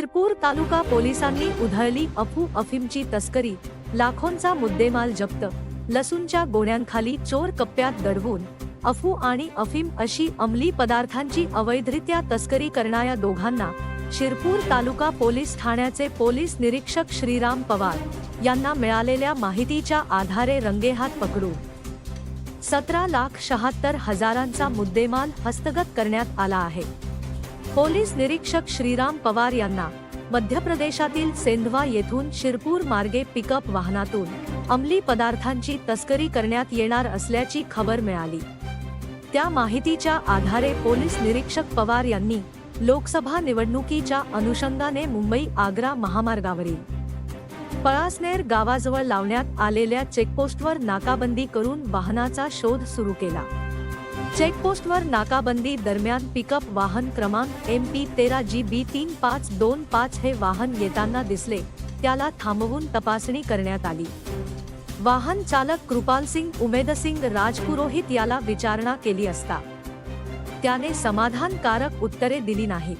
शिरपूर तालुका पोलिसांनी उधळली अफू अफीमची तस्करी लाखोंचा मुद्देमाल जप्त लसूणच्या गोण्यांखाली चोर कप्प्यात दडवून अफू आणि अफीम अशी अंमली पदार्थांची अवैधरित्या तस्करी करणाऱ्या दोघांना शिरपूर तालुका पोलीस ठाण्याचे पोलीस निरीक्षक श्रीराम पवार यांना मिळालेल्या माहितीच्या आधारे रंगेहात पकडू सतरा लाख शहात्तर हजारांचा मुद्देमाल हस्तगत करण्यात आला आहे. पोलीस निरीक्षक श्रीराम पवार यांना मध्य प्रदेशातील सेंधवा येथून शिरपूर मार्गे पिकअप वाहनातून अंमली पदार्थांची तस्करी करण्यात येणार असल्याची खबर मिळाली. त्या माहितीच्या आधारे पोलीस निरीक्षक पवार यांनी लोकसभा निवडणुकीच्या अनुषंगाने मुंबई आग्रा महामार्गावरील पळासनेर गावाजवळ लावण्यात आलेल्या चेकपोस्टवर नाकाबंदी करून वाहनाचा शोध सुरू केला. चेकपोस्टवर नाकाबंदी दरम्यान पिकअप वाहन क्रमांक एम पी तेरा जी बी तीन पाच दोन पाच हे वाहन येताना दिसले. त्याला थांबवून तपासणी करण्यात आली. वाहन चालक कृपालसिंग उमेदसिंग राजपुरोहित याला विचारणा केली असता. त्याने समाधानकारक उत्तरे दिली नाहीत.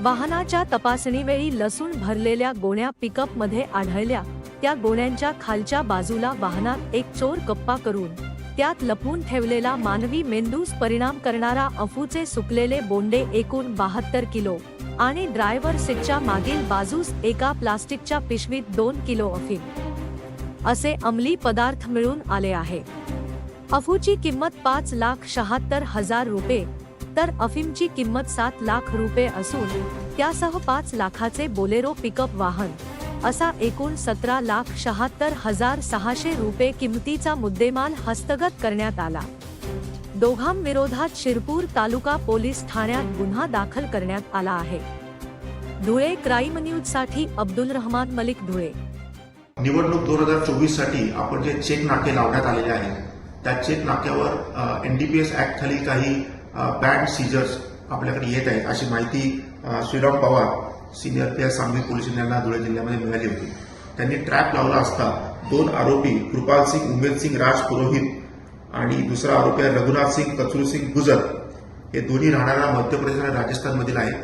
वाहनाच्या तपासणीवेळी लसूण भरलेल्या गोण्या पिकअपमध्ये आढळल्या. त्या गोण्यांच्या खालच्या बाजूला वाहनात एक चोर कप्पा करून त्यात लपवून ठेवलेला मानवी मेंदूस परिणाम करणारा अफूचे सुकलेले बोंडे एकूण बहात्तर किलो. आणि ड्रायव्हर सीटच्या मागील बाजूस एका प्लास्टिकच्या पिशवीत दोन किलो अफीम. असे अंमली पदार्थ मिळून आले आहे. अफूची किंमत पाच लाख शहात्तर हजार रुपये. तर अफीमची किंमत सात लाख रुपये असून त्यासह पाच लाखाचे बोलेरो पिकअप वाहन. असा एकूण सतरा लाख शहात्तर हजार सहाशे रुपये किमतीचा मुद्देमाल हस्तगत करण्यात आला. दोघांविरोधात शिरपूर तालुका पोलीस ठाण्यात गुन्हा दाखल करण्यात आला आहे. धुळे क्राईम न्यूजसाठी अब्दुल रहमान मलिक धुळे. निवडणूक दोन हजार चोवीससाठी आपण जे चेक नाके लावण्यात आलेले आहेत त्या चेक नाक्यावर एनडीपीएस ऍक्ट खाली काही बँड सीजर्स आपल्याकडे येत आहेत अशी माहिती Shriram Pawar senior P S Sangli police यांना धुळे जिल्ह्यामध्ये मिळाली होती. त्यांनी ट्रॅप लावला असता दोन आरोपी कृपाल सिंग उमेद सिंग राज पुरोहित आणि दुसरा आरोपी आहे रघुनाथ सिंग कचरू सिंग गुजर. हे दोन्ही राहणाऱ्या मध्य प्रदेश आणि राजस्थानमधील आहेत.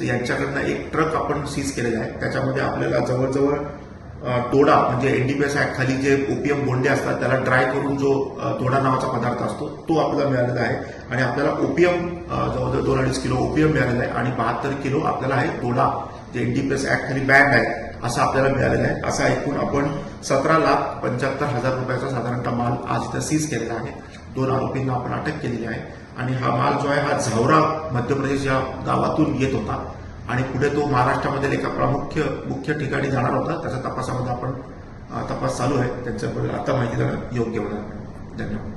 तर यांच्याकडनं एक ट्रक आपण सीज केलेला आहे. त्याच्यामध्ये आपल्याला जवळजवळ तोडा म्हणजे एनडीपीएस ऍक्ट खाली जे ओपीएम बोंडे असतात त्याला ड्राय करून जो तोडा नावाचा पदार्थ असतो तो आपल्याला मिळालेला आहे. आणि आपल्याला ओपीएम जवळजवळ दोन अडीच किलो ओपीएम मिळालेला आहे आणि बहात्तर किलो आपल्याला आहे तोडा जे एनडीपीएस ऍक्ट खाली बँड आहे असं आपल्याला मिळालेलं आहे. असा एकूण आपण सतरा लाख पंच्याहत्तर हजार रुपयाचा साधारणतः माल आज इथं सीज केलेला आहे. दोन आरोपींना आपण अटक केलेली आहे. आणि हा माल जो आहे हा झावरा मध्य प्रदेश या गावातून येत होता. आणि पुढे तो महाराष्ट्रामधील एका प्रामुख्य मुख्य ठिकाणी जाणार होता. त्याच्या तपासामध्ये आपण तपास चालू आहे. त्यांच्याबद्दल आता माहिती देणं योग्य होणार धन्यवाद.